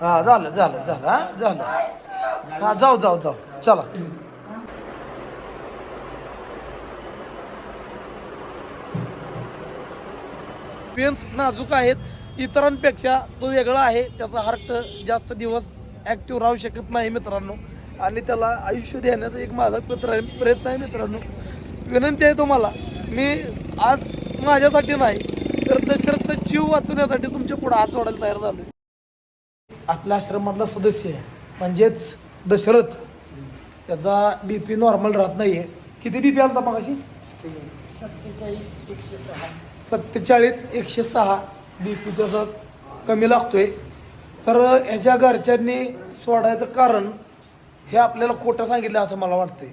हा झालं झालं झालं हा? झालं. हा जाऊ जाऊ जाऊ. चला. पेन्स नाजूक आहेत. इतरांपेक्षा तो वेगळा आहे. त्याचा हार्ट जास्त दिवस ॲक्टिव्ह राहू शकत नाही मित्रांनो. आणि त्याला आयुष्य देण्याचा एक माझा पत्र प्रयत्न आहे मित्रांनो. विनंती आहे तुम्हाला मी आज माझ्यासाठी नाही तर दशरथ जीव वाचवण्यासाठी तुमच्यापुढे हात जोडायला तयार झालो आपल्या आश्रमातला सदस्य आहे. म्हणजेच दशरथ. त्याचा बी पी नॉर्मल राहत नाहीये. किती बी पी आलता मग अशी सत्तेचाळीस एकशे सहा बी पी त्याचा कमी लागतोय. तर ह्याच्या घरच्यांनी सोडायचं कारण हे आपल्याला खोटं सांगितलं असं मला वाटतंय.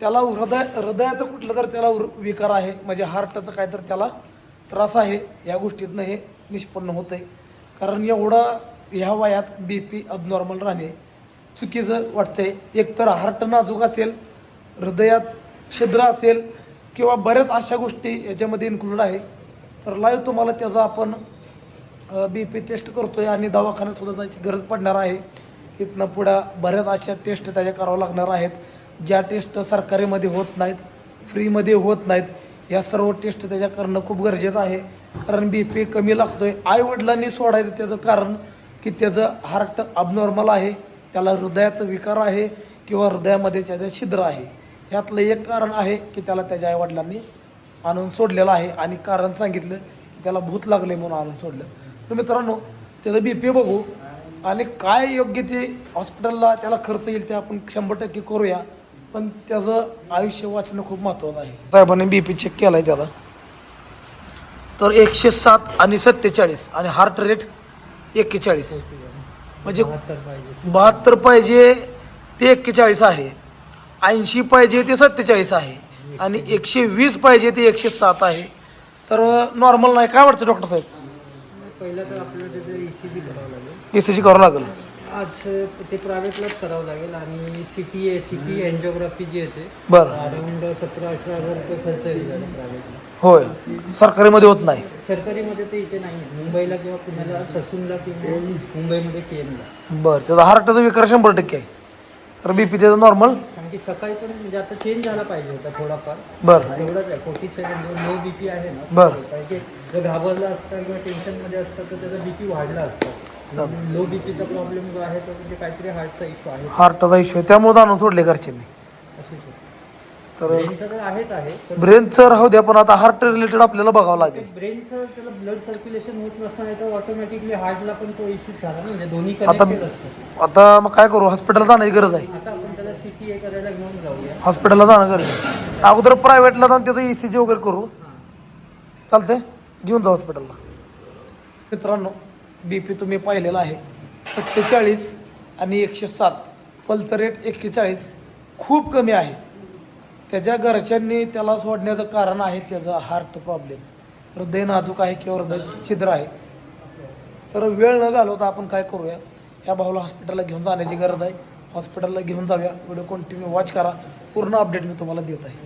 त्याला हृदय हृदयाचं कुठलं तर त्याला विकार आहे. म्हणजे हार्टचा काय तर त्याला त्रास आहे. या गोष्टीतनं हे निष्पन्न होत आहे कारण एवढं ह्या वयात बी पी अबनॉर्मल राहणे चुकीचं वाटतंय. एकतर हार्ट नाजूक असेल हृदयात छिद्र असेल किंवा बऱ्याच अशा गोष्टी याच्यामध्ये इन्क्लूड आहे. तर लाईव्ह तुम्हाला त्याचा आपण बी पी टेस्ट करतो आहे आणि दवाखान्यात सुद्धा जायची गरज पडणार आहे. इथनं पुढं बऱ्याच अशा टेस्ट त्याच्या करावं लागणार आहेत. ज्या टेस्ट सरकारीमध्ये होत नाहीत फ्रीमध्ये होत नाहीत या सर्व टेस्ट त्याच्या करणं खूप गरजेचं आहे. कारण बी पी कमी लागतो आहे आईवडिलांनी सोडायचं त्याचं कारण की त्याचं हार्ट अबनॉर्मल आहे त्याला हृदयाचं विकार आहे किंवा हृदयामध्ये त्याचं छिद्र आहे. ह्यातलं एक कारण आहे की त्याला त्याच्या आईवडिलांनी आणून सोडलेलं आहे आणि कारण सांगितलं की त्याला भूत लागले म्हणून आणून सोडलं. तर मित्रांनो त्याचं बी पी बघू आणि काय योग्य ते हॉस्पिटलला त्याला खर्च येईल ते आपण शंभर टक्के करूया पण त्याचं आयुष्य वाचणं खूप महत्त्वाचं आहे. साहेबांनी बी पी चेक केलाय त्याला. तर एकशे सात आणि सत्तेचाळीस आणि हार्ट रेट एक्केचाळीस. म्हणजे बहात्तर पाहिजे ते एक्केचाळीस आहे. ऐंशी पाहिजे ते सत्तेचाळीस आहे. आणि एकशे वीस पाहिजे ते एकशे सात आहे. तर नॉर्मल नाही. काय वाटतं डॉक्टर साहेब? पहिलं तर आपल्याला त्याचं ई सी जी करावं लागेल. ए सी करावं लागेल. आज ते प्रायव्हेटलाच करावं लागेल आणि C T A C T angiography जी येते बरं. अराऊंड सतरा अठरा हजार रुपये खर्च येईल त्याला प्रायव्हेटला होय. सरकारीमध्ये होत नाही. सरकारीमध्ये ते इथे नाही आहे. मुंबईला किंवा पुण्याला ससूनला किंवा मुंबईमध्ये के एमला बरं त्याचा हार्टचा विकार शंभर टक्के आहे. तर बी पी त्याचं नॉर्मल कारण की सकाळी पण म्हणजे आता चेंज झाला पाहिजे होता थोडाफार. बरं. एवढाच आहे. फोर्टी सेवन जो लो बी पी आहे ना बरं. कारण की जर घाबरला असता किंवा टेन्शनमध्ये असतं तर त्याचा बी पी वाढला असता. लो बी पीचा प्रॉब्लेम जो आहे तो म्हणजे काहीतरी हार्टचा इश्यू आहे. हार्टचा इश्यू आहे. त्यामुळे आणून सोडले घरच्यांनी. असू शकतो. तर ब्रेनचं तर आहेच आहे पण ब्रेनचं राहू द्या पण आता हार्ट रिलेटेड आपल्याला बघावं लागेल. ब्रेनचं त्याला ब्लड सर्क्युलेशन होत नसताना तर ऑटोमॅटिकली हार्टला पण तो इश्यू झाला ना म्हणजे दोन्ही आता कनेक्टेड असतं. आता मग काय करू? हॉस्पिटलला जाण्याची गरज आहे. आता आपण त्याला सी टी ए करायला घेऊन जाऊया. हॉस्पिटलला जाणं गरजेचं आहे. अगोदर प्रायव्हेटला जाऊन त्याचं ई सी जी वगैरे करू. चालतंय? घेऊन जाऊ हॉस्पिटलला मित्रांनो बी पी तुम्ही पाहिलेला आहे. सत्तेचाळीस आणि एकशे सात पल्स रेट एक्केचाळीस खूप कमी आहे. त्याच्या घरच्यांनी त्याला सोडण्याचं कारण आहे त्याचा हार्ट प्रॉब्लेम. हृदय नाजूक आहे किंवा हृदय छिद्र आहे. तर वेळ न घालवता आपण काय करूया? ह्या भाऊला हॉस्पिटलला घेऊन जाण्याची गरज आहे. हॉस्पिटलला घेऊन जाऊया. व्हिडिओ कंटिन्यू वॉच करा. पूर्ण अपडेट मी तुम्हाला देत आहे.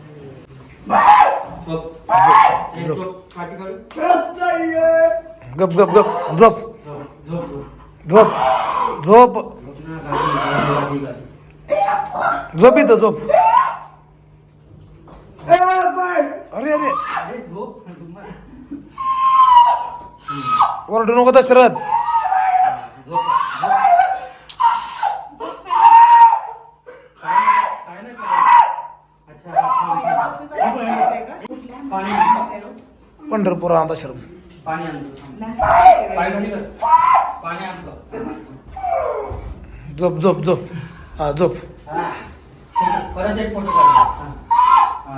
गप गप गप. झोप. झोप झोप. झोप. इथं झोप. अरे अरे. ओरडू नको दशरथ पंढरपूर आश्रम पाणी झोप झोप झोप. हा झोप. परत एक फोटो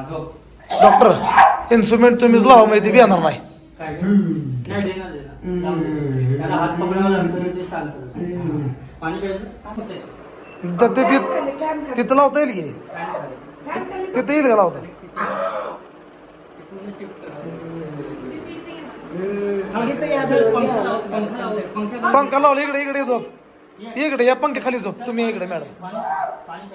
झोप. डॉक्टर इन्स्ट्रुमेंट तुम्हीच लावा माहिती बी येणार नाही. हात. पाणी प्यायचं? तिथं लावता येईल की? तिथं येईल का लावता? पंखा पंखा लावला इकडे इकडे झोप. इकडे या पंख्या खाली झोप. तुम्ही इकडे मॅडम. पाणी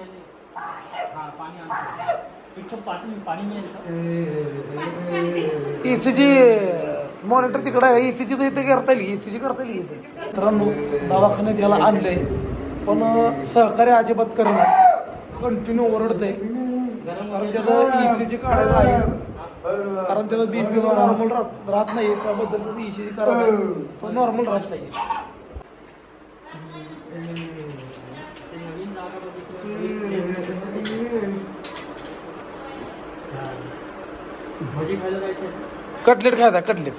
मॉनिटर तिकडे आहे. एसीची इथे करता येईल. एसीची करता येईल इथे मित्रांनो दवाखान्यात याला आणलंय. पण सहकार्य अजिबात करणार कंटिन्यू ओरडतंय. कारण त्याचं ईसीजी काढायला आहे. कारण त्याचा बीपी नॉर्मल राहत नाही त्याबद्दल ईसीजी करायचं तो नॉर्मल राहत नाही. कटलेट खायचा कटलेट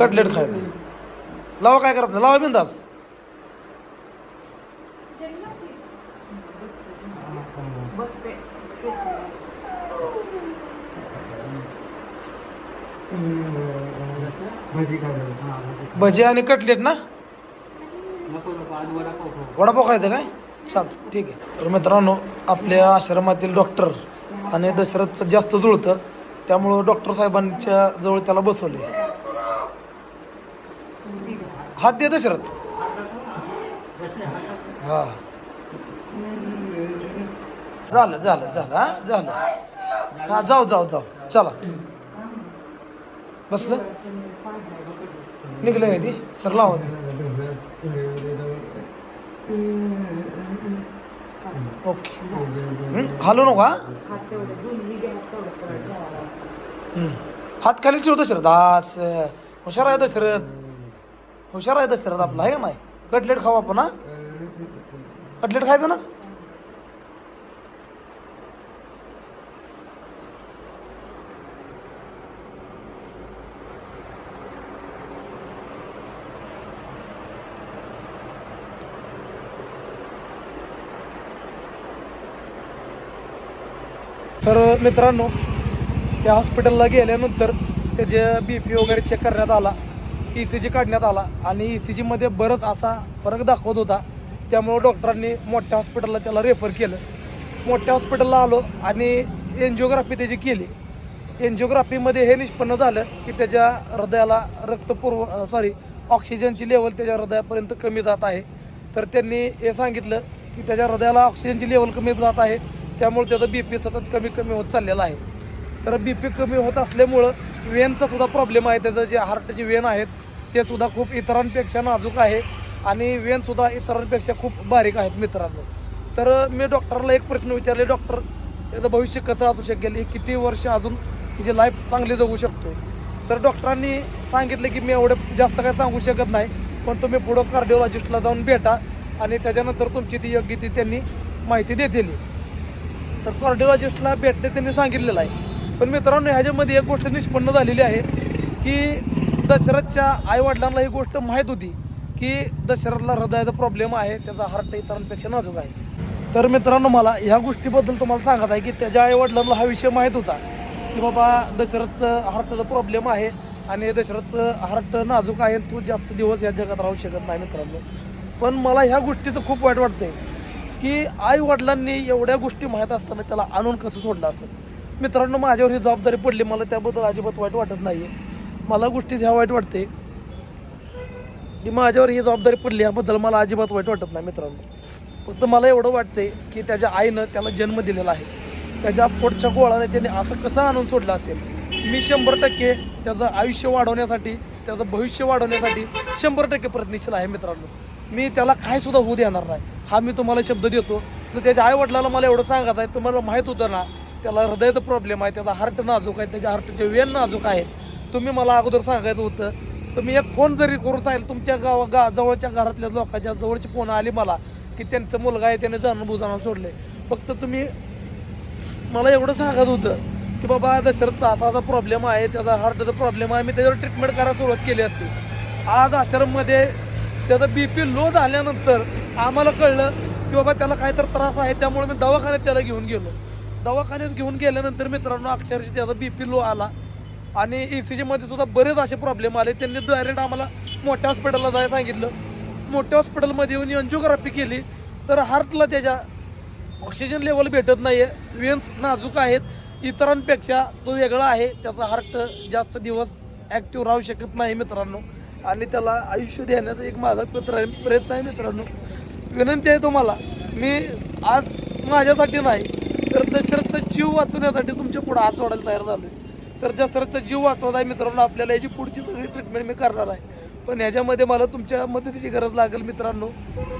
कटलेट खायचा. लावा काय करत नाही? लावा बिंदास. भजी खायला भजी आणि कटलेट ना? वडापाव खायचं काय? चाल ठीक आहे. तर मित्रांनो आपल्या आश्रमातील डॉक्टर आणि दशरथचं जास्त जुळतं त्यामुळं डॉक्टर साहेबांच्या जवळ त्याला बसवले हात दे दशरथ. हा. झालं झालं झालं हा? झालं. हा जाऊ जाऊ जाऊ. चला. बसलं. निघलं आहे ती सर लावा ती ओके हं? नका हात खाली ठेव दशरथ दास हुशार आहे दशरथ हुशार आहे दशरथ आपला आहे का नाही? कटलेट खाऊ आपण हा? कटलेट खायचं ना? तर मित्रांनो त्या हॉस्पिटलला गेल्यानंतर त्याचे बी पी वगैरे चेक करण्यात आला ई सी जी काढण्यात आला आणि ई सी जीमध्ये बरंच असा फरक दाखवत होता. त्यामुळं डॉक्टरांनी मोठ्या हॉस्पिटलला त्याला रेफर केलं. मोठ्या हॉस्पिटलला आलो आणि एन्जिओग्राफी त्याची केली. एन्जिओग्राफीमध्ये हे निष्पन्न झालं की त्याच्या हृदयाला रक्तपुरव सॉरी ऑक्सिजनची लेवल त्याच्या हृदयापर्यंत कमी जात आहे. तर त्यांनी हे सांगितलं की त्याच्या हृदयाला ऑक्सिजनची लेवल कमी जात आहे. त्यामुळे त्याचा बी पी सतत कमी कमी होत चाललेला आहे. तर बी पी कमी होत असल्यामुळं वेनचा सुद्धा प्रॉब्लेम आहे. त्याचं जे हार्टचे वेन आहेत ते सुद्धा खूप इतरांपेक्षा नाजूक आहे आणि वेन सुद्धा इतरांपेक्षा खूप बारीक आहेत मित्रांनो. तर मी डॉक्टरला एक प्रश्न विचारले डॉक्टर याचं भविष्य कसं असू शकेल? हे किती वर्ष अजून तिची लाईफ चांगली जगू शकतो? तर डॉक्टरांनी सांगितलं की मी एवढं जास्त काय सांगू शकत नाही पण तुम्ही पुढं कार्डिओलॉजिस्टला जाऊन भेटा आणि त्याच्यानंतर तुमची ती योग्य ती त्यांनी माहिती देतील. तर कार्डिओलॉजिस्टला भेटणे त्यांनी सांगितलेलं आहे. पण मित्रांनो ह्याच्यामध्ये एक गोष्ट निष्पन्न झालेली आहे की दशरथच्या आईवडिलांना ही गोष्ट माहीत होती की दशरथला हृदयाचा प्रॉब्लेम आहे त्याचा हार्ट इतरांपेक्षा नाजूक आहे. तर मित्रांनो मला ह्या गोष्टीबद्दल तुम्हाला सांगत आहे की त्याच्या आईवडिलांना हा विषय माहीत होता की बाबा दशरथचं हार्टचा प्रॉब्लेम आहे आणि दशरथचं हार्ट नाजूक आहे तू जास्त दिवस या जगात राहू शकत नाही मित्रांनो. पण मला ह्या गोष्टीचं खूप वाईट वाटतंय. की आई वडिलांनी एवढ्या गोष्टी माहीत असताना त्याला आणून कसं सोडलं असेल मित्रांनो माझ्यावर ही जबाबदारी पडली. मला त्याबद्दल अजिबात वाईट वाटत नाही मला गोष्टी ह्या वाईट वाटते. की माझ्यावर ही जबाबदारी पडली याबद्दल मला अजिबात वाईट वाटत नाही मित्रांनो. फक्त मला एवढं वाटते की त्याच्या आईनं त्याला जन्म दिलेला आहे. त्याच्या पोटच्या गोळाने त्याने असं कसं आणून सोडलं असेल? मी शंभर टक्के त्याचं आयुष्य वाढवण्यासाठी त्याचं भविष्य वाढवण्यासाठी शंभर टक्के प्रयत्नशील आहे मित्रांनो. मी त्याला काय सुद्धा होऊ देणार नाही. हा मी तुम्हाला शब्द देतो. तर त्याच्या आईवडिलाला मला एवढं सांगत आहे तुम्हाला माहीत होतं ना त्याला हृदयाचा प्रॉब्लेम आहे त्याचा हार्ट नाजूक आहे त्याच्या हार्टचे वेन नाजूक आहेत. तुम्ही मला अगोदर सांगायचं होतं तर मी एक फोन जरी करून सांगेल तुमच्या गावा गा जवळच्या घरातल्या लोकांच्या जवळची फोन आली मला की त्यांचं मुलगा आहे त्याने जाणून बुजाणं सोडले. फक्त तुम्ही मला एवढं सांगत होतं की बाबा दशरथचा असा असा प्रॉब्लेम आहे त्याचा हार्टचा प्रॉब्लेम आहे मी त्याच्यावर ट्रीटमेंट करायला सुरुवात केली असते. आज आश्रममध्ये त्याचा बी पी लो झाल्यानंतर आम्हाला कळलं की बाबा त्याला काहीतरी त्रास आहे त्यामुळे मी दवाखान्यात त्याला घेऊन गेलो. दवाखान्यात घेऊन गेल्यानंतर मित्रांनो अक्षरशः त्याचा बी पी लो आला. आणि ए सी जीमध्ये सुद्धा बरेच असे प्रॉब्लेम आले. त्यांनी डायरेक्ट आम्हाला मोठ्या हॉस्पिटलला जायला सांगितलं. मोठ्या हॉस्पिटलमध्ये येऊन एन्जिओग्राफी केली. तर हार्टला त्याच्या ऑक्सिजन लेवल भेटत नाही आहे वेन्स नाजूक आहेत. इतरांपेक्षा तो वेगळा आहे. त्याचा हार्ट जास्त दिवस ॲक्टिव्ह राहू शकत नाही मित्रांनो. आणि त्याला आयुष्य देण्याचा एक माझा पत्र प्रयत्न आहे मित्रांनो. विनंती आहे तुम्हाला मी आज माझ्यासाठी नाही तर दशरथचा जीव वाचवण्यासाठी तुमच्यापुढे हात सोडायला तयार झालो तर दशरथचा जीव वाचवत आहे मित्रांनो आपल्याला याची पुढची सगळी ट्रीटमेंट मी करणार आहे. पण ह्याच्यामध्ये मला तुमच्या मदतीची गरज लागेल मित्रांनो.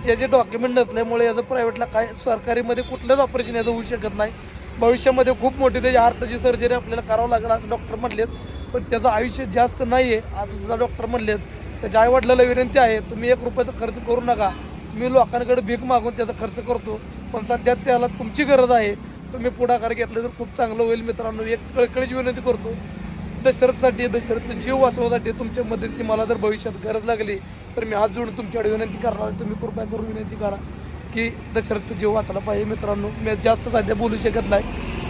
ज्याचे डॉक्युमेंट नसल्यामुळे याचं प्रायव्हेटला काय सरकारीमध्ये कुठलंच ऑपरेशन याचं होऊ शकत नाही. भविष्यामध्ये खूप मोठी त्याची हार्टची सर्जरी आपल्याला करावं लागेल असं डॉक्टर म्हणलेत. पण त्याचं आयुष्य जास्त नाही आहे असं सुद्धा डॉक्टर म्हणलेत. त्याच्या आईवडिलाला विनंती आहे तुम्ही एक रुपयाचा खर्च करू नका. मी लोकांकडे भीक मागून त्याचा खर्च करतो पण सध्या त्याला तुमची गरज आहे. तुम्ही पुढाकार घेतलं तर खूप चांगलं होईल. मित्रांनो एक कळकळीची विनंती करतो. दशरथसाठी दशरथचा जीव वाचवण्यासाठी तुमच्या मदतीची मला जर भविष्यात गरज लागली तर मी हात जोडून तुमच्याकडे विनंती करणार तुम्ही कृपया करून विनंती करा की दशरथ जीव वाचला पाहिजे. मित्रांनो मी जास्त सध्या बोलू शकत नाही.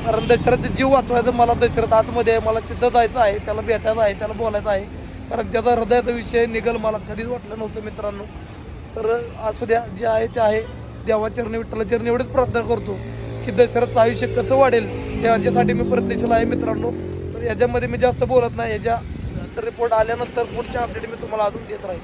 कारण दशरथचा जीव वाचवायचा मला दशरथ आतमध्ये आहे. मला तिथं जायचं आहे. त्याला भेटायचं आहे. त्याला बोलायचं आहे. कारण त्याचा हृदयाचा विषय निघल मला कधीच वाटलं नव्हतं मित्रांनो. तर असू द्या जे आहे ते आहे. देवाचरणी विठ्ठलाचरणी एवढीच प्रार्थना करतो की दशरथचं आयुष्य कसं वाढेल याच्यासाठी मी प्रयत्नशील आहे मित्रांनो. तर याच्यामध्ये मी जास्त बोलत नाही याच्या रिपोर्ट आल्यानंतर पुढच्या अपडेट मी तुम्हाला अजून देत राहील